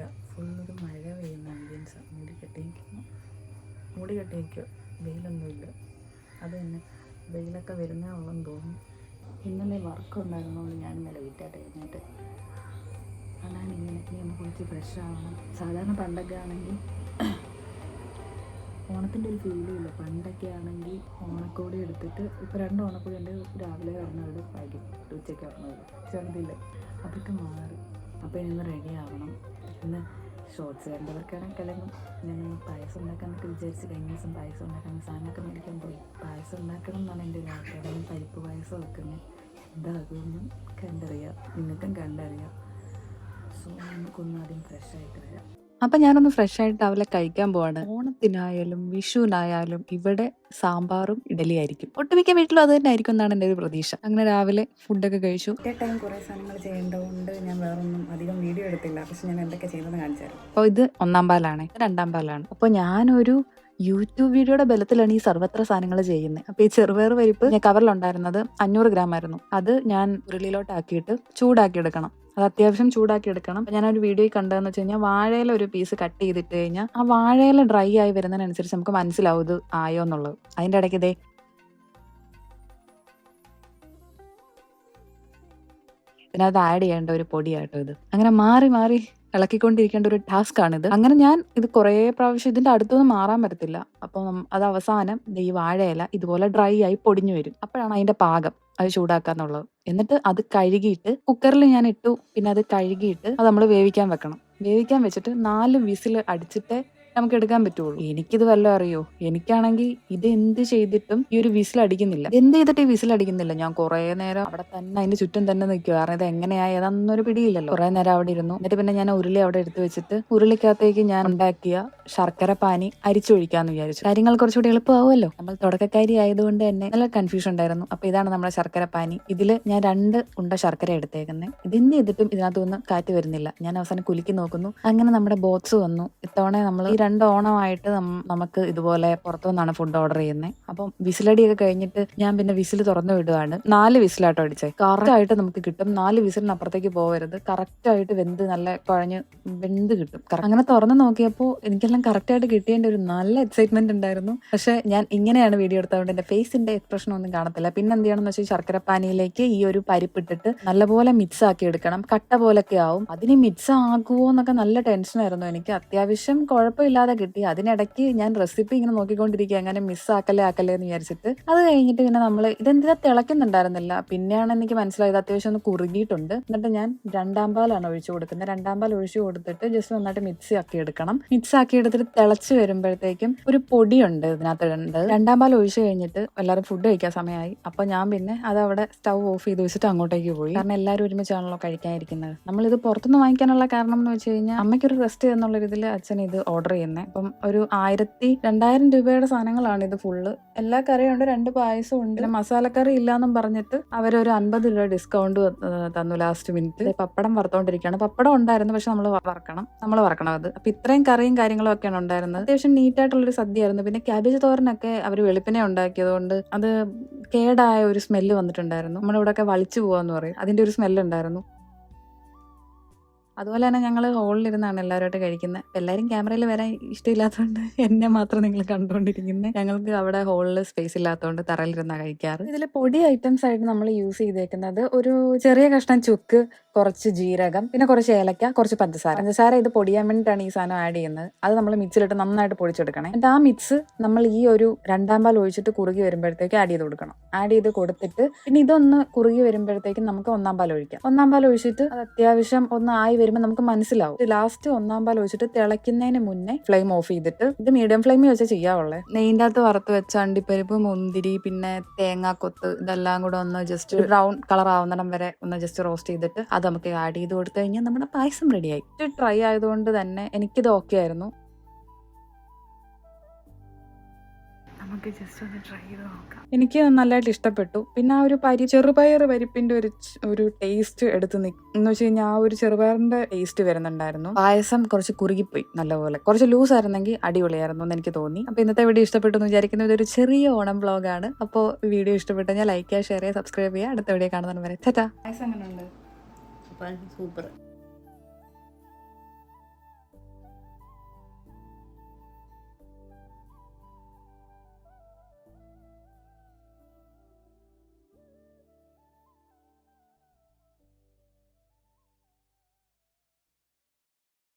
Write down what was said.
പെയ്യുന്നില്ല ഫുള്ളൊരു മഴ പെയ്യുന്ന ആംബിയൻസ് മൂടി കെട്ടിയിരിക്കുന്നു. മൂടി കെട്ടിയിരിക്കുക. വെയിലൊന്നുമില്ല. അത് തന്നെ വെയിലൊക്കെ വരുന്നേ ഉള്ളെന്ന് തോന്നുന്നു. ഇന്നലെ വർക്ക് ഉണ്ടായിരുന്നതുകൊണ്ട് ഞാൻ ഇന്നലെ വീട്ടായിട്ട് കഴിഞ്ഞിട്ട് അതാണ് ഇങ്ങനെ. ഇനി കുളിച്ച് ഫ്രഷ് ആവണം. സാധാരണ പണ്ടൊക്കെ ആണെങ്കിൽ ഓണത്തിന്റെ ഒരു ഫീലും ഇല്ല. പണ്ടൊക്കെ ആണെങ്കിൽ ഓണക്കോടി എടുത്തിട്ട് ഇപ്പോൾ രണ്ട് ഓണക്കോടി ഉണ്ട്. രാവിലെ പറഞ്ഞവരുടെ വൈകിട്ട് ഉച്ചയ്ക്ക് പറഞ്ഞത് ചെറുതില്ല? അതൊക്കെ മാറി. അപ്പോൾ ഇന്ന് റെഡി ആവണം. ഇന്ന് ഷോർട്സ് കണ്ടവർക്കാണെങ്കിൽ കിളങ്ങും ഞാൻ പായസം ഉണ്ടാക്കാനൊക്കെ വിചാരിച്ച് കഴിഞ്ഞ ദിവസം പായസം ഉണ്ടാക്കാൻ സാധനമൊക്കെ മേടിക്കാൻ പോയി. പായസം ഉണ്ടാക്കണം എന്നാണ് എന്റെ ഒരു ആഗ്രഹം. പരിപ്പ് പായസം വെക്കുന്നത് എന്താകുമെന്നും കണ്ടറിയാം. നിങ്ങൾക്കും കണ്ടറിയാം. സോ നമുക്കൊന്നും ആദ്യം ഫ്രഷ് ആയിട്ട് വരാം. അപ്പൊ ഞാനൊന്ന് ഫ്രഷ് ആയിട്ട് രാവിലെ കഴിക്കാൻ പോവാണ്. ഓണത്തിനായാലും വിഷുവിനായാലും ഇവിടെ സാമ്പാറും ഇഡലി ആയിരിക്കും. ഒട്ടുമിക്ക വീട്ടിലും അത് തന്നെ ആയിരിക്കും എന്നാണ് എന്റെ ഒരു പ്രതീക്ഷ. അങ്ങനെ രാവിലെ ഫുഡൊക്കെ കഴിച്ചു. ടൈം കുറേ സാധനങ്ങൾ ചെയ്യേണ്ടതുകൊണ്ട് ഞാൻ വേറൊന്നും അധികം വീഡിയോ എടുത്തില്ല. പക്ഷെ ഞാൻ എന്തൊക്കെ ചെയ്തെന്ന് കാണിച്ചു അപ്പൊ അപ്പോൾ ഇത് ഒന്നാം പാലാണ് രണ്ടാം പാലാണ്. അപ്പോൾ ഞാനൊരു യൂട്യൂബ് വീഡിയോയുടെ ബലത്തിലാണ് ഈ സർവത്ര സാധനങ്ങൾ ചെയ്യുന്നത് അപ്പോൾ ഈ ചെറുപയർ പരിപ്പ് ഞാൻ കവറിലുണ്ടായിരുന്നത് അഞ്ഞൂറ് ഗ്രാം ആയിരുന്നു അത് ഞാൻ ഉരുളിയിലോട്ടാക്കിയിട്ട് ചൂടാക്കി എടുക്കണം അത് അത്യാവശ്യം ചൂടാക്കി എടുക്കണം ഞാൻ ഒരു വീഡിയോയിൽ കണ്ടതെന്ന് വെച്ച് കഴിഞ്ഞാൽ വാഴയില ഒരു പീസ് കട്ട് ചെയ്തിട്ട് കഴിഞ്ഞാൽ ആ വാഴയില ഡ്രൈ ആയി വരുന്നതിനനുസരിച്ച് നമുക്ക് മനസ്സിലാവും ഇത് ആയോ എന്നുള്ളത്. അതിന്റെ ഇടയ്ക്ക് ഇതേ പിന്നെ അത് ആഡ് ചെയ്യേണ്ട ഒരു പൊടിയാട്ടോ ഇത്. അങ്ങനെ മാറി മാറി ഇളക്കിക്കൊണ്ടിരിക്കേണ്ട ഒരു ടാസ്ക് ആണിത് അങ്ങനെ ഞാൻ ഇത് കുറേ പ്രാവശ്യം ഇതിന്റെ അടുത്തൊന്നും മാറാൻ പറ്റത്തില്ല. അപ്പോൾ അത് അവസാനം ഈ വാഴയില ഇതുപോലെ ഡ്രൈ ആയി പൊടിഞ്ഞു വരും. അപ്പോഴാണ് അതിന്റെ പാകം അത് ചൂടാക്കാന്നുള്ളത്. എന്നിട്ട് അത് കഴുകിയിട്ട് കുക്കറിൽ ഞാൻ ഇട്ടു. പിന്നെ അത് കഴുകിയിട്ട് അത് നമ്മൾ വേവിക്കാൻ വെക്കണം. വേവിക്കാൻ വെച്ചിട്ട് നാല് വിസിൽ അടിച്ചിട്ട് നമുക്ക് എടുക്കാൻ പറ്റുള്ളൂ. എനിക്കിത് വല്ലതും അറിയോ? എനിക്കാണെങ്കിൽ ഇത് എന്ത് ചെയ്തിട്ടും ഈ ഒരു വിസിൽ അടിക്കുന്നില്ല എന്ത് ചെയ്തിട്ട് ഈ വിസിൽ അടിക്കുന്നില്ല ഞാൻ കുറെ നേരം അവിടെ തന്നെ അതിന്റെ ചുറ്റും തന്നെ നിൽക്കുക കാരണം ഇത് എങ്ങനെയാ ഏതാണെന്നൊരു പിടിയില്ലല്ലോ. കുറെ നേരം അവിടെ ഇരുന്നു. എന്നിട്ട് പിന്നെ ഞാൻ ഉരുളി അവിടെ എടുത്തു വെച്ചിട്ട് ഉരുളിക്കകത്തേക്ക് ഞാൻ ഉണ്ടാക്കിയ ശർക്കര പാനി അരിച്ചൊഴിക്കാന്ന് വിചാരിച്ചു. കാര്യങ്ങൾ കുറച്ചുകൂടി എളുപ്പമാവുമല്ലോ. നമ്മൾ തുടക്കക്കാരി ആയതുകൊണ്ട് തന്നെ നല്ല കൺഫ്യൂഷൻ ഉണ്ടായിരുന്നു. അപ്പൊ ഇതാണ് നമ്മുടെ ശർക്കര പാനി. ഇതിൽ ഞാൻ രണ്ട് ഉണ്ട ശർക്കര എടുത്തേക്കുന്നത് ഇതെന്ത് ചെയ്തിട്ടും ഇതിനകത്തൊന്നും കാറ്റ് വരുന്നില്ല. ഞാൻ അവസാനം കുലുക്കി നോക്കുന്നു. അങ്ങനെ നമ്മുടെ ബോക്സ് വന്നു. ഇത്തവണ നമ്മൾ ഈ രണ്ട് ഓണമായിട്ട് നമുക്ക് ഇതുപോലെ പുറത്തു നിന്നാണ് ഫുഡ് ഓർഡർ ചെയ്യുന്നത് അപ്പം വിസിലടിയൊക്കെ കഴിഞ്ഞിട്ട് ഞാൻ പിന്നെ വിസിൽ തുറന്നു വിടുകയാണ് നാല് വിസിലാട്ടോ അടിച്ചേ. കറക്റ്റ് ആയിട്ട് നമുക്ക് കിട്ടും. നാല് വിസിലിന് അപ്പുറത്തേക്ക് പോകരുത് കറക്റ്റ് ആയിട്ട് വെന്ത് നല്ല കുഴഞ്ഞ് വെന്ത് കിട്ടും. അങ്ങനെ തുറന്നു നോക്കിയപ്പോൾ എനിക്കെല്ലാം കറക്റ്റ് ആയിട്ട് കിട്ടിയതിന്റെ ഒരു നല്ല എക്സൈറ്റ്മെന്റ് ഉണ്ടായിരുന്നു. പക്ഷെ ഞാൻ ഇങ്ങനെയാണ് വീഡിയോ എടുത്തതുകൊണ്ട് എന്റെ ഫേസിന്റെ എക്സ്പ്രഷൻ ഒന്നും കാണത്തില്ല. പിന്നെ എന്ത് ചെയ്യണമെന്ന് വെച്ചാൽ ശർക്കരപ്പാനിയിലേക്ക് ഈ ഒരു പരിപ്പിട്ടിട്ട് നല്ലപോലെ മിക്സ് ആക്കി എടുക്കണം. കട്ട പോലൊക്കെ ആവും. അതിന് മിക്സ് ആകുമോ എന്നൊക്കെ നല്ല ടെൻഷനായിരുന്നു എനിക്ക്. അത്യാവശ്യം കുഴപ്പമില്ലാതെ കിട്ടി. അതിനിടയ്ക്ക് ഞാൻ റെസിപ്പി ഇങ്ങനെ നോക്കിക്കൊണ്ടിരിക്കുക അങ്ങനെ മിസ്സാക്കല്ലേ ആക്കല്ലേ എന്ന് വിചാരിച്ചിട്ട്. അത് കഴിഞ്ഞിട്ട് പിന്നെ നമ്മൾ ഇതെന്തിനാ തിളക്കുന്നുണ്ടായിരുന്നില്ല പിന്നെയാണ് എനിക്ക് മനസ്സിലായത്. അത്യാവശ്യം ഒന്ന് കുറുകിയിട്ടുണ്ട്. എന്നിട്ട് ഞാൻ രണ്ടാം പാലാണ് ഒഴിച്ചു കൊടുക്കുന്നത്. രണ്ടാം പാൽ ഒഴിച്ചു കൊടുത്തിട്ട് ജസ്റ്റ് നന്നായിട്ട് മിക്സ് ആക്കി എടുക്കണം മിക്സ് ആക്കി എടുത്തിട്ട് തിളച്ച് വരുമ്പോഴത്തേക്കും ഒരു പൊടിയുണ്ട് ഇതിനകത്ത് ഇടേണ്ടത്. രണ്ടാം പാൽ ഒഴിച്ചു കഴിഞ്ഞിട്ട് എല്ലാവരും ഫുഡ് കഴിക്കാൻ സമയമായി. അപ്പൊ ഞാൻ പിന്നെ അത് അവിടെ സ്റ്റൗ ഓഫ് ചെയ്ത് വെച്ചിട്ട് അങ്ങോട്ടേക്ക് പോയി. കാരണം എല്ലാവരും ഒരുമിച്ചാണല്ലോ കഴിക്കാനിരിക്കുന്നത്. നമ്മളിത് പുറത്തുനിന്ന് വാങ്ങിക്കാനുള്ള കാരണം എന്ന് വെച്ച് കഴിഞ്ഞാൽ അമ്മയ്ക്കൊരു റെസ്റ്റ് എന്നുള്ള രീതിയിൽ അച്ഛൻ ഇത് ഓർഡർ ചെയ്യുന്നത് അപ്പം ഒരു ആയിരത്തി രണ്ടായിരം രൂപയുടെ സാധനങ്ങളാണ് ഇത് ഫുള്ള് എല്ലാ കറിയും ഉണ്ട് രണ്ട് പായസം ഉണ്ട്. പിന്നെ മസാലക്കറി ഇല്ലാന്നും പറഞ്ഞിട്ട് അവരൊരു അൻപത് രൂപ ഡിസ്കൗണ്ട് തന്നു ലാസ്റ്റ് മിനിറ്റ് പപ്പടം വറുത്തോണ്ടിരിക്കുകയാണ്. പപ്പടം ഉണ്ടായിരുന്നു പക്ഷെ നമ്മൾ വറക്കണം. നമ്മൾ വറക്കണം അത്. അപ്പൊ ഇത്രയും കറിയും കാര്യങ്ങളും ഒക്കെയാണ് ഉണ്ടായിരുന്നത്. അത്യാവശ്യം നീറ്റ് ആയിട്ടുള്ളൊരു സദ്യയായിരുന്നു. പിന്നെ ക്യാബേജ് തോരനൊക്കെ അവർ വെളുപ്പിനെ ഉണ്ടാക്കിയതുകൊണ്ട് അത് കേടായ ഒരു സ്മെല്ല് വന്നിട്ടുണ്ടായിരുന്നു. നമ്മളിവിടെയൊക്കെ വളിച്ചു പോവാന്ന് പറയും. അതിന്റെ ഒരു സ്മെല്ല് ഉണ്ടായിരുന്നു. അതുപോലെ തന്നെ ഞങ്ങൾ ഹോളിലിരുന്നാണ് എല്ലാവരുമായിട്ട് കഴിക്കുന്നത് എല്ലാവരും ക്യാമറയിൽ വരാൻ ഇഷ്ടമില്ലാത്തതുകൊണ്ട് എന്നെ മാത്രം നിങ്ങൾ കണ്ടുകൊണ്ടിരിക്കുന്നത് ഞങ്ങൾക്ക് അവിടെ ഹോളിൽ സ്പേസ് ഇല്ലാത്തതുകൊണ്ട് തറയിലിരുന്നാണ് കഴിക്കാറ്. ഇതിൽ പൊടി ഐറ്റംസ് ആയിട്ട് നമ്മൾ യൂസ് ചെയ്തേക്കുന്നത് ഒരു ചെറിയ കഷ്ണം ചുക്ക് കുറച്ച് ജീരകം പിന്നെ കുറച്ച് ഏലക്ക കുറച്ച് പഞ്ചസാര. പഞ്ചസാര ഇത് പൊടിയാൻ വേണ്ടിയിട്ടാണ് ഈ സാധനം ആഡ് ചെയ്യുന്നത്. അത് നമ്മൾ മിക്സിലിട്ട് നന്നായിട്ട് പൊടിച്ചെടുക്കണം. എന്നിട്ട് ആ മിക്സ് നമ്മൾ ഈ ഒരു രണ്ടാം പാൽ ഒഴിച്ചിട്ട് കുറുകി വരുമ്പോഴത്തേക്ക് ആഡ് ചെയ്ത് കൊടുക്കണം. ആഡ് ചെയ്ത് കൊടുത്തിട്ട് പിന്നെ ഇതൊന്ന് കുറുകി വരുമ്പോഴത്തേക്കും നമുക്ക് ഒന്നാം പാൽ ഒഴിക്കാം. ഒന്നാം പാൽ ഒഴിച്ചിട്ട് അത് അത്യാവശ്യം ഒന്ന് ആയി വരുമ്പോൾ നമുക്ക് മനസ്സിലാവും. ലാസ്റ്റ് ഒന്നാം പാൽ ഒഴിച്ചിട്ട് തിളയ്ക്കുന്നതിന് മുന്നേ ഫ്ലെയിം ഓഫ് ചെയ്തിട്ട് ഇത് മീഡിയം ഫ്ലെയിമിൽ വെച്ചാൽ ചെയ്യാവുള്ളേ നെയ്യിന്റെ അകത്ത് വറുത്ത് വെച്ച അണ്ടിപ്പരിപ്പ് മുന്തിരി പിന്നെ തേങ്ങാക്കൊത്ത് ഇതെല്ലാം കൂടെ ഒന്ന് ജസ്റ്റ് ബ്രൗൺ കളർ ആവുന്നിടം വരെ ഒന്ന് ജസ്റ്റ് റോസ്റ്റ് ചെയ്തിട്ട് അത് നമുക്ക് ആഡ് ചെയ്ത് കൊടുത്തു കഴിഞ്ഞാൽ നമ്മുടെ പായസം റെഡിയായി ട്രൈ ആയതുകൊണ്ട് തന്നെ എനിക്കിത് ഓക്കെ ആയിരുന്നു. നമുക്ക് ജസ്റ്റ് ഒന്ന് ട്രൈ ചെയ്ത് നോക്കാം. എനിക്ക് നല്ലതായിട്ട് ഇഷ്ടപ്പെട്ടു. പിന്നെ ആ ഒരു പരി ചെറുപയർ പരിപ്പിന്റെ ഒരു ഒരു ടേസ്റ്റ് എടുത്ത് എന്ന് വെച്ച് കഴിഞ്ഞാൽ ആ ഒരു ചെറുപയറിന്റെ ടേസ്റ്റ് വരുന്നുണ്ടായിരുന്നു. പായസം കുറച്ച് കുറുകിപ്പോയി നല്ലപോലെ. കുറച്ച് ലൂസ് ആയിരുന്നെങ്കിൽ അടിപൊളിയായിരുന്നു എന്ന് എനിക്ക് തോന്നി. അപ്പൊ ഇന്നത്തെ വീഡിയോ ഇഷ്ടപ്പെട്ടു എന്ന് വിചാരിക്കുന്ന ഇതൊരു ചെറിയ ഓണം ബ്ലോഗാണ് അപ്പോൾ വീഡിയോ ഇഷ്ടപ്പെട്ടു കഴിഞ്ഞാൽ ലൈക്ക് ചെയ്യുക ഷെയർ ചെയ്യുക സബ്സ്ക്രൈബ് ചെയ്യുക. അടുത്ത വീഡിയോ കാണുന്നവരെ ചേട്ടാ പായസം എങ്ങനെയുണ്ട്? അപ്പം സൂപ്പർ